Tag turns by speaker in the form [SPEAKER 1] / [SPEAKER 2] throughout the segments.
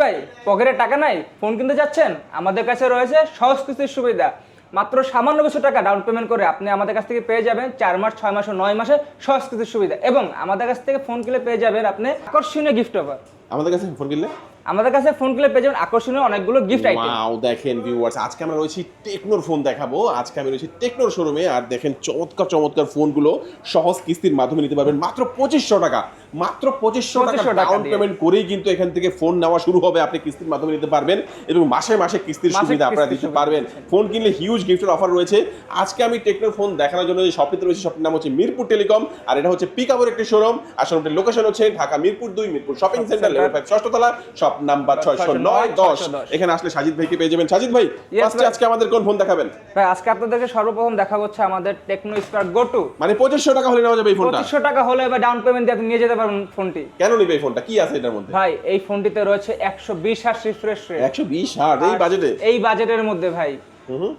[SPEAKER 1] ভাই, পকেটে টাকা নাই? ফোন কিনতে যাচ্ছেন? আমাদের কাছে রয়েছে সহজ কিস্তির সুবিধা। মাত্র সামান্য কিছু টাকা ডাউন পেমেন্ট করে আপনি আমাদের কাছ থেকে পেয়ে যাবেন চার মাস, ছয় মাস ও নয় মাসে সহজ কিস্তির সুবিধা। এবং আমাদের কাছ থেকে ফোন কিনলে পেয়ে যাবেন আপনি আকর্ষণীয় গিফট অফার
[SPEAKER 2] আমাদের কাছে ফোন কিনলে?
[SPEAKER 1] আমাদের কাছে ফোন কিনলে পেয়ে যাবেন আকর্ষণীয় অনেকগুলো গিফট আইটেম
[SPEAKER 2] ওয়াও দেখেন ভিউয়ার্স আজকে আমরা রয়েছি টেকনোর ফোন দেখাবো। আজকে আমি রয়েছি টেকনোর শোরুমে আর দেখেন চমৎকার চমৎকার ফোনগুলো সহজ কিস্তির মাধ্যমে নিতে পারবেন। মাত্র পঁচিশশো টাকা মাত্র পঁচিশশো টাকা
[SPEAKER 1] 2500 টাকা
[SPEAKER 2] ডাউন পেমেন্ট করেই কিন্তু এখান থেকে ফোন নেওয়া শুরু হবে। আপনি কিস্তির মাধ্যমে নিতে পারবেন এবং মাসে মাসে কিস্তির সুবিধা আপনারা দিতে পারবেন। ফোন কিনলে হিউজ গিফটের অফার রয়েছে। আজকে আমি টেকনোর ফোন দেখানোর জন্য যে শপটিতে রয়েছে শপটির নাম হচ্ছে মিরপুর টেলিকম আর এটা হচ্ছে পিকআপের একটি শোরুম আর শোরুমটির লোকেশন হচ্ছে ঢাকা মিরপুর দুই Mirpur shopping centre level five ষষ্ঠতলা shop number ছয়শো নয় দশ। এখানে আসলে সাজিদ ভাইকে পেয়ে যাবেন। সাজিদ ভাই। আজকে আমাদের কোন ফোন দেখাবেন?
[SPEAKER 1] ভাই আজকে আপনাদেরকে সর্বপ্রথম দেখা হচ্ছে আমাদের টেকনো স্পার্ক গো টু
[SPEAKER 2] মানে পঁচিশশো টাকা হলে নেওয়া যাবে এই ফোনটা?
[SPEAKER 1] পঁচিশশো টাকা হলে বা ডাউন পেমেন্ট দিয়ে আপনি নিয়ে যেতে পারবেন ফোনটি।
[SPEAKER 2] কেন নিবে এই ফোনটা? কি আছে এটার মধ্যে?
[SPEAKER 1] ভাই এই ফোনটিতে রয়েছে একশো বিশ হার্স রিফ্রেশ রেট
[SPEAKER 2] একশো বিশ হার্ট এই বাজেটে
[SPEAKER 1] এই বাজেটের মধ্যে ভাই।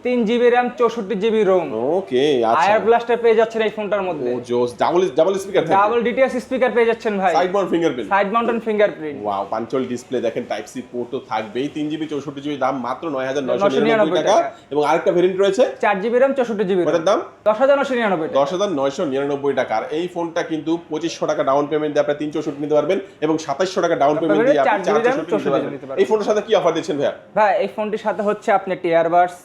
[SPEAKER 1] তিন জিবি র্যাম চৌষট্টি জিবি রোম
[SPEAKER 2] ওকে আচ্ছা।
[SPEAKER 1] আয়ার ব্লাস্টার পেয়ে যাচ্ছেন এই ফোনটার মধ্যে।
[SPEAKER 2] ও জোস। Double double speaker
[SPEAKER 1] double DTS speaker পেয়ে যাচ্ছেন ভাই।
[SPEAKER 2] Side mount fingerprint
[SPEAKER 1] side mountain fingerprint
[SPEAKER 2] wow punch hole display দেখেন টাইপ সি পোর্ট তো থাকবেই। তিন জিবি চৌষট্টি জিবি দাম মাত্র নয় হাজার নয়শো নিরানব্বই টাকা। এবং আরেকটা ভেরিয়েন্ট রয়েছে।
[SPEAKER 1] চার জিবি র্যাম চৌষট্টি জিবি
[SPEAKER 2] ওটার দাম?
[SPEAKER 1] দশ হাজার নশো নিরানব্বই টাকা।
[SPEAKER 2] দশ হাজার নয়শো নিরানব্বই টাকা। আর এই ফোনটা কিন্তু পঁচিশশো টাকা ডাউন পেমেন্ট দিয়ে আপনার তিন চৌষট্টি নিতে পারবেন এবং সাতাইশশো টাকা ডাউন পেমেন্ট দিয়ে আপনি
[SPEAKER 1] 4
[SPEAKER 2] চার চৌষট্টি নিতে পারবেন। এই ফোনের সাথে কি অফার দিচ্ছেন ভাইয়া?
[SPEAKER 1] ভাই এই ফোনটির সাথে হচ্ছে আপনি একটি এয়ারবাডস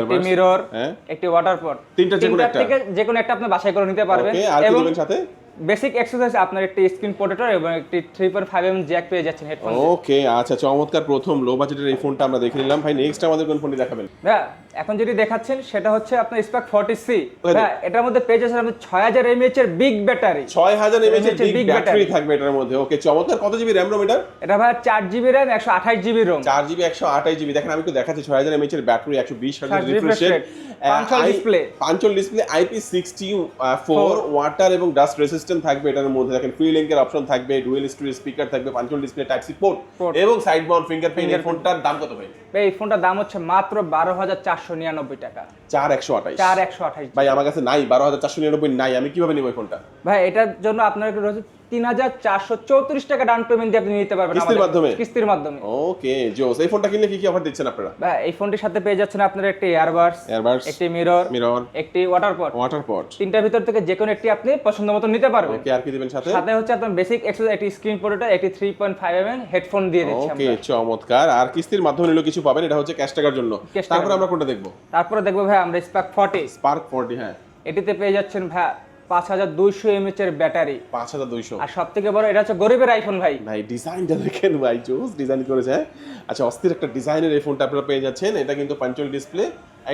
[SPEAKER 2] একটি
[SPEAKER 1] মিরর
[SPEAKER 2] হ্যাঁ।
[SPEAKER 1] একটি ওয়াটার পট
[SPEAKER 2] তিনটা যে কোনো একটা?
[SPEAKER 1] থেকে যে কোনো একটা আপনি বাছাই করে নিতে পারবেন এবং
[SPEAKER 2] সাথে
[SPEAKER 1] বেসিক এক্সারসাইজ আপনার একটি স্ক্রিন প্রোটেক্টর এবং একটি three point five M jack পেয়ে যাচ্ছেন হেডফোন
[SPEAKER 2] ওকে আচ্ছা চমৎকার। প্রথম লো বাজেটের এই ফোনটা আমরা দেখে নিলাম। ভাই নেক্সট আমাদের কোন ফোনটি দেখাবেন?
[SPEAKER 1] হ্যাঁ এখন যেটি দেখাচ্ছেন সেটা হচ্ছে আপনার স্পার্ক ফর্টি সি হ্যাঁ এটার মধ্যে পেয়ে যাচ্ছেন আপনি ছয় হাজার এমএইচ এর বিগ ব্যাটারি
[SPEAKER 2] ছয় হাজার এমএচ এর বিগ ব্যাটারি থাকবে এটার মধ্যে। ওকে চমৎকার। কত জিবি র্যাম রোম এটার
[SPEAKER 1] এটা ভাই চার জিবি র্যাম একশো আঠাশ জিবি রোম
[SPEAKER 2] চার জিবি একশো আঠাশ জিবি দেখেন আমি একটু দেখাচ্ছি। ছয় হাজার এমএচ এর ব্যাটারি একশো বিশ হাজার
[SPEAKER 1] refresh
[SPEAKER 2] রিফ্রেশ
[SPEAKER 1] rate, পাঁচশো display।
[SPEAKER 2] Punch hole display IP sixty four water এবং ডাস্ট রেসিস্ট্যান্ট থাকবে এটার মধ্যে দেখেন ফ্রি লিঙ্কের অপশন থাকবে ডুয়েল স্টোরেজ স্পিকার থাকবে punch hole display type C port এবং সাইড মাউন্ট ফিঙ্গারপ্রিন্ট এই ফোনটার দাম কত ভাই?
[SPEAKER 1] এই ফোনটার দাম হচ্ছে মাত্র বারো হাজার চারশো নিরানব্বই টাকা।
[SPEAKER 2] চার একশো আঠাশ।
[SPEAKER 1] চার একশো আঠাশ।
[SPEAKER 2] ভাই আমার কাছে নাই বারো হাজার চারশো নিরানব্বই নাই আমি কীভাবে নিব এই ফোনটা
[SPEAKER 1] ভাই এটার জন্য আপনার রয়েছে তিন হাজার চারশো চৌত্রিশ টাকা ডাউন পেমেন্ট দিয়ে আপনি নিতে পারবেন
[SPEAKER 2] কিস্তির মাধ্যমে?
[SPEAKER 1] কিস্তির মাধ্যমে।
[SPEAKER 2] ওকে জোস এই ফোনটা কিনলে কি কি অফার দিচ্ছেন আপনারা?
[SPEAKER 1] ভাই এই ফোনটির সাথে পেয়ে যাচ্ছেন আপনার একটি একটি মিরর
[SPEAKER 2] মিরর
[SPEAKER 1] একটি ওয়াটার পট
[SPEAKER 2] ওয়াটার পট
[SPEAKER 1] তিনটার ভিতর থেকে যে কোনো একটি আপনি পছন্দ মতো নিতে পারবেন।
[SPEAKER 2] ওকে আর কি দিবেন সাথে?
[SPEAKER 1] সাথে হচ্ছে আপনার বেসিক এক্সেস একটি স্ক্রিন প্রোটেক্টর একটি three point five M headphone দিয়ে দিচ্ছি
[SPEAKER 2] ওকে চমৎকার। আর কিস্তির মাধ্যমে নিলেও কিছু পাবেন এটা হচ্ছে ক্যাশ টাকার জন্য। তারপরে আমরা কোনটা দেখব?
[SPEAKER 1] তারপরে দেখব ভাই আমরা স্পার্ক ফর্টি
[SPEAKER 2] স্পার্ক ফোরটি হ্যাঁ।
[SPEAKER 1] এটিতে পেয়ে যাচ্ছেন ভাই পাঁচ হাজার দুইশো এমএচ এর ব্যাটারি।
[SPEAKER 2] পাঁচ হাজার দুইশো।
[SPEAKER 1] আর সব থেকে বড় এটা হচ্ছে গরিবের আইফোন ভাই।
[SPEAKER 2] ভাই ডিজাইনটা দেখেন ভাই জোস ডিজাইন করেছে হ্যাঁ? আচ্ছা অস্থির একটা ডিজাইনের এই ফোনটা আপনারা পেয়ে যাচ্ছেন। এটা কিন্তু ডিসপ্লে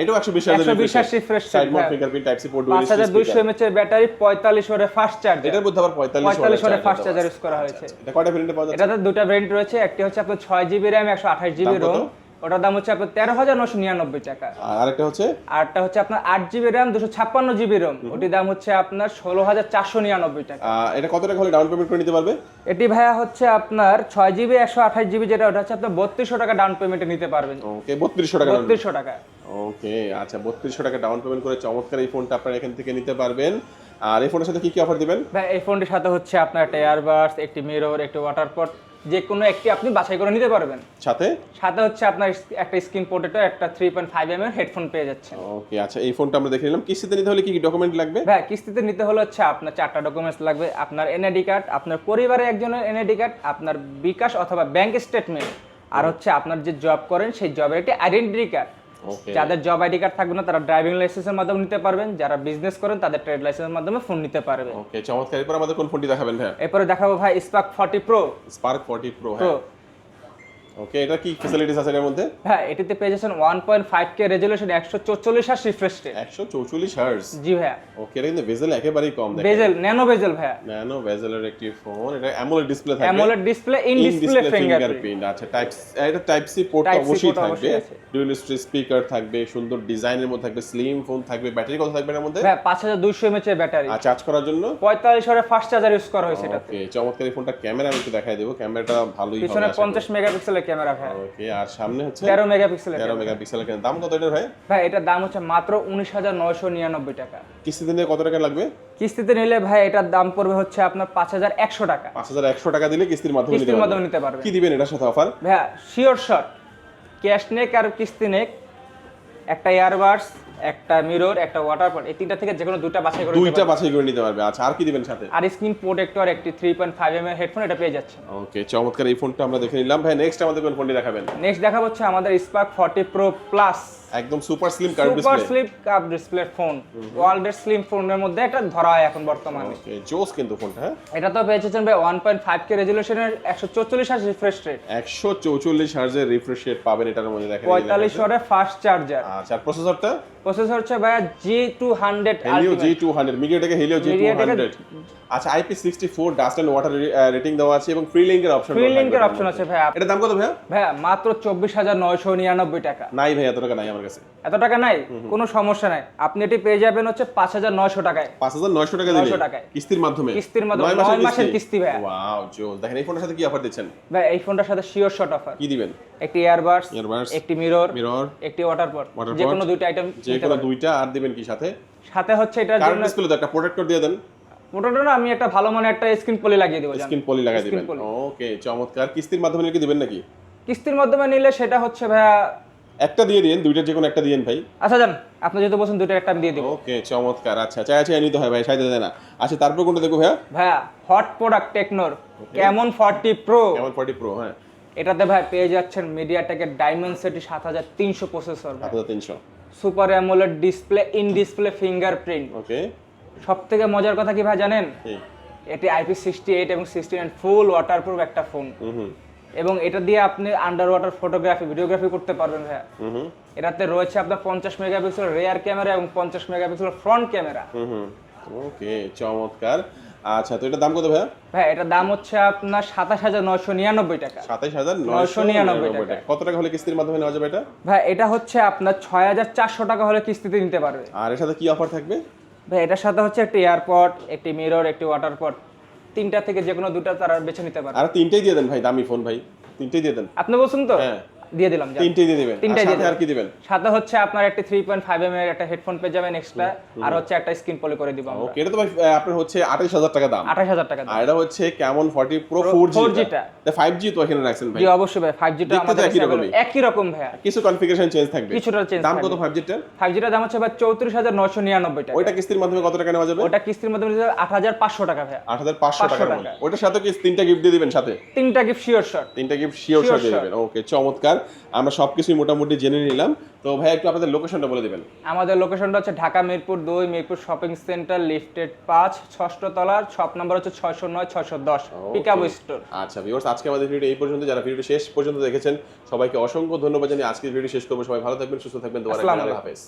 [SPEAKER 2] এটাও একশো বিশ হাজার
[SPEAKER 1] 120 হাজার
[SPEAKER 2] সাইড মাউন্ট
[SPEAKER 1] হ্যাঁ।
[SPEAKER 2] ফিঙ্গারপ্রিন্ট টাইপ সি পোর্ট
[SPEAKER 1] পাঁচ হাজার দুইশো এমএচ এর ব্যাটারি পঁয়তাল্লিশ ওয়ারে ফাস্ট চার্জ
[SPEAKER 2] এটার মধ্যে আবার পঁয়তাল্লিশ
[SPEAKER 1] পঁয়তাল্লিশ ওয়ারে ফাস্ট চার্জার ইউজ করা হয়েছে।
[SPEAKER 2] এটা কয়টা ভেরিয়েন্টে পাওয়া যাচ্ছে?
[SPEAKER 1] এটাতে দুটা ভেরিয়েন্ট রয়েছে একটি হচ্ছে আপনার ছয় জিবি র্যাম একশো আঠাশ জিবি? রোম ওটার দাম হচ্ছে আপনার তেরো হাজার নশো নিরানব্বই টাকা।
[SPEAKER 2] আর আরেকটা হচ্ছে?
[SPEAKER 1] আর একটা হচ্ছে আপনার আট জিবি র্যাম দুশো ছাপ্পান্ন জিবি রোম ওটির দাম হচ্ছে আপনার ষোলো হাজার চারশো নিরানব্বই টাকা।
[SPEAKER 2] এটা কত টাকা হলে ডাউন পেমেন্ট করে নিতে পারবে?
[SPEAKER 1] এটি ভাইয়া হচ্ছে আপনার ছয় জিবি একশো আঠাশ জিবি যেটা ওটা হচ্ছে আপনার বত্রিশশো টাকা ডাউন পেমেন্টে নিতে পারবেন।
[SPEAKER 2] ওকে বত্রিশশো টাকা
[SPEAKER 1] বত্রিশশো টাকা।
[SPEAKER 2] ওকে আচ্ছা বত্রিশশো টাকা ডাউন পেমেন্ট করে চমৎকার এই ফোনটা আপনারা এখান থেকে নিতে পারবেন। আর এই ফোনের সাথে কি কি অফার দিবেন?
[SPEAKER 1] ভাই এই ফোনটির সাথে হচ্ছে আপনার একটা এয়ারবাডস একটি মিরর একটি ওয়াটার পট যে কোনো একটি আপনি বাছাই করে নিতে পারবেন।
[SPEAKER 2] সাথে?
[SPEAKER 1] সাথে হচ্ছে আপনার একটা স্ক্রিন পোর্টেটো একটা থ্রি পয়েন্ট ফাইভ এম এর হেডফোন পেয়ে যাচ্ছে
[SPEAKER 2] ওকে আচ্ছা এই ফোনটা আমরা দেখে নিলাম। কিস্তিতে নিতে হলে কি কি ডকুমেন্ট লাগবে?
[SPEAKER 1] হ্যাঁ কিস্তিতে নিতে হলে হচ্ছে আপনার চারটা ডকুমেন্টস লাগবে। আপনার এনআইডি কার্ড আপনার পরিবারের একজনের এনআইডি কার্ড আপনার বিকাশ অথবা ব্যাংক স্টেটমেন্ট আর হচ্ছে আপনার যে জব করেন সেই জবের একটি আইডেন্টিটি কার্ড যাদের জব আইডি কার্ড থাকবে না তারা ড্রাইভিং লাইসেন্সের মাধ্যমে নিতে পারবেন। যারা বিজনেস করেন তাদের ট্রেড লাইসেন্সের মাধ্যমে ফোন নিতে পারবেন।
[SPEAKER 2] ওকে চমৎকার। এরপর আমাদের কোন ফোনটি দেখাবেন হ্যাঁ
[SPEAKER 1] এরপরে দেখাবো ভাই spark forty pro
[SPEAKER 2] spark 40 pro
[SPEAKER 1] pro
[SPEAKER 2] হ্যাঁ ওকে এটা কি ফ্যাসিলিটিস আছে এর মধ্যে?
[SPEAKER 1] হ্যাঁ এটিতে পেয়ে যাচ্ছেন one point five K resolution একশো চৌচল্লিশ রিফ্রেশ রেট
[SPEAKER 2] 144 হার্জ
[SPEAKER 1] জি ভাইয়া।
[SPEAKER 2] ওকে এটা কিন্তু বেজেল একেবারেই কম দেখেন।
[SPEAKER 1] বেজেল ন্যানো বেজেল ভাইয়া।
[SPEAKER 2] ন্যানো বেজেলের একটি ফোন এটা অ্যামোলেড ডিসপ্লে থাকবে।
[SPEAKER 1] AMOLED display in display fingerprint
[SPEAKER 2] আচ্ছা টাইপ এটা টাইপ সি পোর্ট অবশ্যই থাকবে। ডুয়াল স্পিকার থাকবে সুন্দর ডিজাইনের মধ্যে থাকবে স্লিম ফোন থাকবে ব্যাটারি কত থাকবে এর মধ্যে?
[SPEAKER 1] হাজার দুইশো এমএচ এর ব্যাটারি
[SPEAKER 2] আর চার্জ করার জন্য?
[SPEAKER 1] পঁয়তাল্লিশ ওয়ারের ফাস্ট চার্জার ইউজ করা হয়েছে এটাতে।
[SPEAKER 2] ওকে চমৎকার এই ফোনটা ক্যামেরা আমি একটু দেখাই দেবো। ক্যামেরাটা ভালোই হবে
[SPEAKER 1] পিছনে
[SPEAKER 2] আশা করি।
[SPEAKER 1] পঞ্চাশ মেগাপিক্সেলের ক্যামেরা ভাই।
[SPEAKER 2] ওকে আর সামনে হচ্ছে
[SPEAKER 1] তেরো মেগাপিক্সেল
[SPEAKER 2] তেরো মেগাপিক্সেলের ক্যামেরা। দাম কত এটার ভাই?
[SPEAKER 1] ভাই এটার দাম হচ্ছে মাত্র উনিশ হাজার নয়শো নিরানব্বই টাকা।
[SPEAKER 2] কিস্তিতে নিয়ে কত টাকা লাগবে?
[SPEAKER 1] কিস্তিতে নিলে ভাই এটার দাম পড়বে হচ্ছে আপনার পাঁচ হাজার একশো টাকা।
[SPEAKER 2] পাঁচ হাজার একশো টাকা দিলে কিস্তির মাধ্যমে নিতে
[SPEAKER 1] কিস্তির মাধ্যমে নিতে পারবে।
[SPEAKER 2] কি দিবেন এটার সাথে অফার
[SPEAKER 1] ভাই শিওর শট ক্যাশ নেক আর কিস্তি নেক। একটা ইয়ারবাডস একটা মিরর একটা ওয়াটার পট এই তিনটা থেকে যে কোনো দুইটা বাছাই করে
[SPEAKER 2] দুইটা বাছাই করে নিতে পারবে। আচ্ছা আর কি দিবেন সাথে?
[SPEAKER 1] আর স্ক্রিন প্রোটেক্টর একটি থ্রি পয়েন্ট ফাইভ এম এর হেডফোন এটা পেয়ে যাচ্ছেন।
[SPEAKER 2] ওকে চমৎকার। এই ফোনটা আমরা দেখে নিলাম। ভাই নেক্সট আমাদের কোন ফোনটি দেখাবেন?
[SPEAKER 1] নেক্সট দেখা হচ্ছে আমাদের স্পার্ক ফর্টি প্রো প্লাস
[SPEAKER 2] একদম super slim curve display super
[SPEAKER 1] slim curve display phone ওয়ার্ল্ডের স্লিম ফোনের মধ্যে এটা ধরা হয় এখন বর্তমানে।
[SPEAKER 2] ওকে জোস কিন্তু ফোনটা হ্যাঁ?
[SPEAKER 1] এটা তো পেয়েছেন ভাই ওয়ান পয়েন্ট ফাইভ কে রেজলিউশনের একশো চৌচল্লিশ হাজার রিফ্রেশ রেট
[SPEAKER 2] একশো চৌচল্লিশ হার্জের রিফ্রেশ রেট পাবেন এটার মধ্যে দেখেন এই যে
[SPEAKER 1] পঁয়তাল্লিশ
[SPEAKER 2] দেখাচ্ছে।
[SPEAKER 1] ওয়াটের ফাস্ট চার্জার
[SPEAKER 2] আচ্ছা প্রসেসরটা
[SPEAKER 1] প্রসেসর হচ্ছে ভাইয়া G two hundred
[SPEAKER 2] Helio G two hundred মিডিয়াটেকে Helio G two hundred আচ্ছা IP sixty four dust and water rating দেওয়া আছে এবং ফ্রি লিঙ্কের অপশন
[SPEAKER 1] ফ্রি লিঙ্কের অপশন আছে ভাইয়া।
[SPEAKER 2] এটা দাম কত ভাইয়া?
[SPEAKER 1] ভাইয়া মাত্র চব্বিশ হাজার নয়শো নিরানব্বই টাকা।
[SPEAKER 2] নাই ভাই এত টাকা নাই আমার কাছে।
[SPEAKER 1] এত টাকা নাই? কোনো সমস্যা নাই। আপনি এটি পেয়ে যাবেন হচ্ছে পাঁচ হাজার নয়শো টাকায়।
[SPEAKER 2] পাঁচ হাজার নয়শো টাকা
[SPEAKER 1] 900 টাকায়।
[SPEAKER 2] কিস্তির মাধ্যমে?
[SPEAKER 1] কিস্তির মাধ্যমে, নয় মাসের কিস্তি? ভাইয়া।
[SPEAKER 2] ওয়াও জোস। দেখেন এই ফোনের সাথে কি অফার দিচ্ছেন?
[SPEAKER 1] ভাই এই ফোনটার সাথে শিওর শট অফার
[SPEAKER 2] কি দিবেন?
[SPEAKER 1] একটি ইয়ারবাডস
[SPEAKER 2] Earbuds,
[SPEAKER 1] একটি মিরর
[SPEAKER 2] মিরর
[SPEAKER 1] একটি ওয়াটার পট যে কোনো দুইটা আইটেম
[SPEAKER 2] যে কোনো দুইটা আর দিবেন কি সাথে?
[SPEAKER 1] সাথে হচ্ছে এটার জন্য
[SPEAKER 2] ডিসপ্লে তো একটা প্রোটেক্টর দিয়ে দেন।
[SPEAKER 1] মোটামুটি না আমি একটা ভালো মানের একটা স্ক্রিন পলি লাগিয়ে দেবো
[SPEAKER 2] স্ক্রিন পলি
[SPEAKER 1] Skin
[SPEAKER 2] দিবেন। ওকে চমৎকার। কিস্তির মাধ্যমে নিলে কি দিবেন নাকি?
[SPEAKER 1] কিস্তির মাধ্যমে নিলে সেটা হচ্ছে ভাইয়া
[SPEAKER 2] একটা দিয়ে দিন দুইটা যে কোনো একটা দিয়েন ভাই।
[SPEAKER 1] আচ্ছা জান আপনি যেহেতু বলছেন দুইটা একটা আমি দিয়ে দিব।
[SPEAKER 2] ওকে চমৎকার। আচ্ছা চাই চাই নিতে হয় ভাই সাইডে দেয় না। আচ্ছা তারপর কোনটা দেখো ভাইয়া?
[SPEAKER 1] ভাইয়া hot product টেকনোর Camon forty pro
[SPEAKER 2] Camon forty pro হ্যাঁ।
[SPEAKER 1] এটাতে ভাই পেয়ে যাচ্ছেন মিডিয়াটেকের ডায়মন্ড সেটি সাত হাজার তিনশো প্রসেসর
[SPEAKER 2] তিনশো।
[SPEAKER 1] Super AMOLED display in display fingerprint
[SPEAKER 2] okay.
[SPEAKER 1] সব থেকে মজার কথা কি ভাই জানেন? এটি আইপি সিক্সটি এইট এবং সিক্সটি নাইন ফুল ওয়াটারপ্রুফ একটা ফোন এবং এটা দিয়ে আপনি আন্ডার ওয়াটার ফটোগ্রাফি ভিডিওগ্রাফি করতে পারবেন ভাইয়া। এটাতে রয়েছে আপনার পঞ্চাশ মেগাপিক্সেল রেয়ার ক্যামেরা এবং পঞ্চাশ মেগাপিক্সেল ফ্রন্ট ক্যামেরা
[SPEAKER 2] ওকে চমৎকার। আচ্ছা তো এটার দাম কত ভাইয়া?
[SPEAKER 1] ভাই এটার দাম হচ্ছে আপনার সাতাশ হাজার নয়শো নিরানব্বই টাকা।
[SPEAKER 2] সাতাইশ হাজার
[SPEAKER 1] 999
[SPEAKER 2] টাকা। কত টাকা হলে কিস্তির মাধ্যমে নেওয়া যাবে এটা?
[SPEAKER 1] ভাই এটা হচ্ছে আপনার ছয় হাজার চারশো টাকা হলে কিস্তিতে নিতে পারবে।
[SPEAKER 2] আর এর সাথে কি অফার থাকবে?
[SPEAKER 1] ভাই এটার সাথে হচ্ছে একটি এয়ারপড একটি মিরর একটি ওয়াটার পট তিনটা থেকে যে কোনো দুটা তারা বেছে নিতে পারবে।
[SPEAKER 2] আর তিনটেই দিয়ে দেন ভাই দামি ফোন ভাই। তিনটেই দিয়ে দেন।
[SPEAKER 1] আপনি বলছেন তো?
[SPEAKER 2] হ্যাঁ।
[SPEAKER 1] দিয়ে দিলাম যান।
[SPEAKER 2] তিনটেই দিয়ে দিবেন। আর
[SPEAKER 1] তিনটেই দিয়ে
[SPEAKER 2] আর কি দিবেন?
[SPEAKER 1] সাথে হচ্ছে আপনার একটা থ্রি পয়েন্ট ফাইভ এম এর একটা হেডফোন পেয়ে যাবেন এক্সট্রা আর হচ্ছে একটা স্ক্রিন পলি করে দিব আমরা।
[SPEAKER 2] ওকে এটা তো ভাই আপনার হচ্ছে আঠাইশ হাজার টাকা দাম।
[SPEAKER 1] আঠাশ হাজার টাকা
[SPEAKER 2] আর এটা হচ্ছে কেমন forty pro four G
[SPEAKER 1] 4G টা।
[SPEAKER 2] ফাইভ জি তো এখানে রাখছেন ভাই।
[SPEAKER 1] জি অবশ্যই ভাই ফাইভ জিটা
[SPEAKER 2] দেখতে
[SPEAKER 1] আমাদের
[SPEAKER 2] একই
[SPEAKER 1] available। একই রকম ভাইয়া
[SPEAKER 2] কিছু কনফিগারেশন চেঞ্জ থাকবে।
[SPEAKER 1] কিছুটা চেঞ্জ
[SPEAKER 2] দাম কত ফাইভ জিটা
[SPEAKER 1] ফাইভ জিটার দাম হচ্ছে ভাই চৌত্রিশ হাজার নয়শো নিরানব্বই টাকা।
[SPEAKER 2] ওইটা কিস্তির মাধ্যমে কত টাকা নেওয়া যাবে?
[SPEAKER 1] ওটা কিস্তির মাধ্যমে আট হাজার পাঁচশো টাকা ভাই।
[SPEAKER 2] আট হাজার পাঁচশো
[SPEAKER 1] টাকা।
[SPEAKER 2] মধ্যে। ওইটার সাথে কি তিনটা গিফট দিয়ে দিবেন সাথে?
[SPEAKER 1] তিনটা গিফট শিওর শট
[SPEAKER 2] তিনটা গিফট শিওর সাথে দিয়ে দিবেন। ওকে চমৎকার। আমরা সব কিছুই মোটামুটি জেনে নিলাম। তো ভাই একটু আপনাদের লোকেশনটা বলে দেবেন।
[SPEAKER 1] আমাদের লোকেশনটা হচ্ছে ঢাকা মিরপুর দুই মিরপুর শপিং সেন্টার লিফটেড পাঁচ ষষ্ঠ তলার শপ নাম্বার হচ্ছে ছয়শো নয় ছয়শো দশ পিকাবো স্টোর
[SPEAKER 2] আচ্ছা ভিউর্স আজকে আমাদের ভিডিও এই পর্যন্ত। যারা ভিডিও শেষ পর্যন্ত দেখেছেন সবাইকে অসংখ্য ধন্যবাদ জানিয়ে আজকের ভিডিও শেষ করব। সবাই ভালো থাকবেন সুস্থ থাকবেন
[SPEAKER 1] দোয়া
[SPEAKER 2] আল্লাহ হাফেজ।